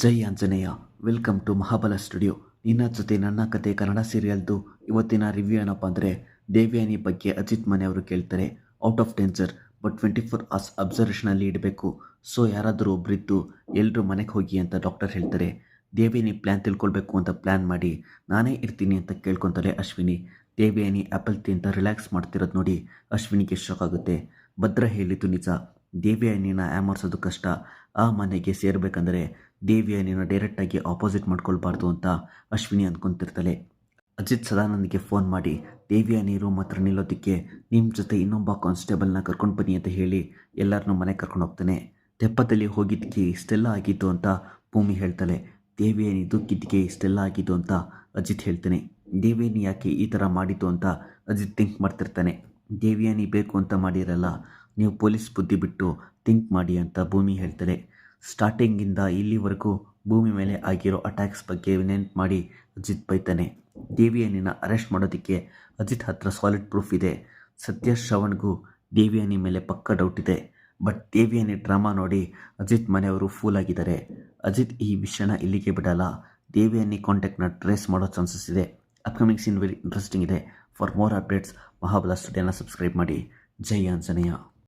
Jai Anjaneya, welcome to Mahabala studio. ನಿನ್ನ ಜೊತೆ ನನ್ನ ಕತೆ ಕನ್ನಡ ಸೀರಿಯಲ್ದು ಇವತ್ತಿನ ರಿವ್ಯೂ ಏನಪ್ಪ ಅಂದರೆ, ದೇವ್ಯಾನಿ ಬಗ್ಗೆ ಅಜಿತ್ ಮನೆಯವರು ಕೇಳ್ತಾರೆ, out of danger, but twenty four hours ಅಬ್ಸರ್ವೇಷನಲ್ಲಿ ಇಡಬೇಕು. ಸೊ ಯಾರಾದರೂ ಒಬ್ಬರಿದ್ದು ಎಲ್ಲರೂ ಮನೆಗೆ ಹೋಗಿ ಅಂತ ಡಾಕ್ಟರ್ ಹೇಳ್ತಾರೆ. ದೇವ್ಯಾನಿ ಪ್ಲ್ಯಾನ್ ತಿಳ್ಕೊಳ್ಬೇಕು ಅಂತ ಪ್ಲ್ಯಾನ್ ಮಾಡಿ, ನಾನೇ ಇರ್ತೀನಿ ಅಂತ ಕೇಳ್ಕೊತಾರೆ ಅಶ್ವಿನಿ. ದೇವ್ಯಾನಿ ಆ್ಯಪಲ್ ತಿಂತ ರಿಲ್ಯಾಕ್ಸ್ ಮಾಡ್ತಿರೋದು ನೋಡಿ ಅಶ್ವಿನಿಗೆ ಶಾಕ್ ಆಗುತ್ತೆ. ಭದ್ರ ಹೇಳಿದ್ದು ನಿಜ. ದೇವ್ಯಾನಿನ ಆಮರ್ಸೋದು ಕಷ್ಟ. ಆ ಮನೆಗೆ ಸೇರಬೇಕಂದ್ರೆ ದೇವಿಯನ್ನ ಡೈರೆಕ್ಟಾಗಿ ಆಪೋಸಿಟ್ ಮಾಡ್ಕೊಳ್ಬಾರ್ದು ಅಂತ ಅಶ್ವಿನಿ ಅಂದ್ಕೊಂತಿರ್ತಾಳೆ ಅಜಿತ್ ಸದಾನಂದ್ಗೆ ಫೋನ್ ಮಾಡಿ ದೇವಿ ರೂಮ್ ಮಾತ್ರ ನಿಲ್ಲೋದಕ್ಕೆ ನಿಮ್ಮ ಜೊತೆ ಇನ್ನೊಬ್ಬ ಕಾನ್ಸ್ಟೇಬಲ್ನ ಕರ್ಕೊಂಡು ಬನ್ನಿ ಅಂತ ಹೇಳಿ ಎಲ್ಲರನ್ನೂ ಮನೆಗೆ ಕರ್ಕೊಂಡು ಹೋಗ್ತಾನೆ. ತೆಪ್ಪದಲ್ಲಿ ಹೋಗಿದ್ದಕ್ಕೆ ಇಷ್ಟೆಲ್ಲ ಆಗಿದ್ದು ಅಂತ ಭೂಮಿ ಹೇಳ್ತಾಳೆ. ದೇವಿಯಾನಿ ದುಕ್ಕಿದ್ದಕ್ಕೆ ಇಷ್ಟೆಲ್ಲ ಆಗಿದ್ದು ಅಂತ ಅಜಿತ್ ಹೇಳ್ತಾನೆ. ದೇವಿಯಾನಿ ಯಾಕೆ ಈ ಥರ ಮಾಡಿದ್ದು ಅಂತ ಅಜಿತ್ ಥಿಂಕ್ ಮಾಡ್ತಿರ್ತಾನೆ. ದೇವಿಯಾನಿ ಬೇಕು ಅಂತ ಮಾಡಿರಲ್ಲ ನೀವು ಪೊಲೀಸ್ ಬುದ್ಧಿ ಬಿಟ್ಟು ಥಿಂಕ್ ಮಾಡಿ ಅಂತ ಭೂಮಿ ಹೇಳ್ತಾರೆ ಸ್ಟಾರ್ಟಿಂಗಿಂದ ಇಲ್ಲಿವರೆಗೂ ಭೂಮಿ ಮೇಲೆ ಆಗಿರೋ ಅಟ್ಯಾಕ್ಸ್ ಬಗ್ಗೆ ನೆನ್ಪು ಮಾಡಿ ಅಜಿತ್ ಬೈತಾನೆ. ದೇವಿಯನಿನ ಅರೆಸ್ಟ್ ಮಾಡೋದಕ್ಕೆ ಅಜಿತ್ ಹತ್ರ ಸಾಲಿಡ್ ಪ್ರೂಫ್ ಇದೆ. ಸತ್ಯ ಶ್ರವಣ್ಗೂ ದೇವಿಯಾನಿ ಮೇಲೆ ಪಕ್ಕ ಡೌಟ್ ಇದೆ. ಬಟ್ ದೇವಿಯಾನಿ ಡ್ರಾಮಾ ನೋಡಿ ಅಜಿತ್ ಮನೆಯವರು ಫೂಲ್ ಆಗಿದ್ದಾರೆ. ಅಜಿತ್ ಈ ವಿಷಯನ ಇಲ್ಲಿಗೆ ಬಿಡಲ್ಲ. ದೇವಿಯಾನಿ ಕಾಂಟ್ಯಾಕ್ಟ್ನ ಟ್ರೇಸ್ ಮಾಡೋ ಚಾನ್ಸಸ್ ಇದೆ. ಅಪ್ಕಮಿಂಗ್ ಸೀನ್ ವೆರಿ ಇಂಟ್ರೆಸ್ಟಿಂಗ್ ಇದೆ. ಫಾರ್ ಮೋರ್ ಅಪ್ಡೇಟ್ಸ್ ಮಹಾಬಲ ಸ್ಟುಡಿಯೋನ ಸಬ್ಸ್ಕ್ರೈಬ್ ಮಾಡಿ. ಜೈ ಆಂಜನೇಯ.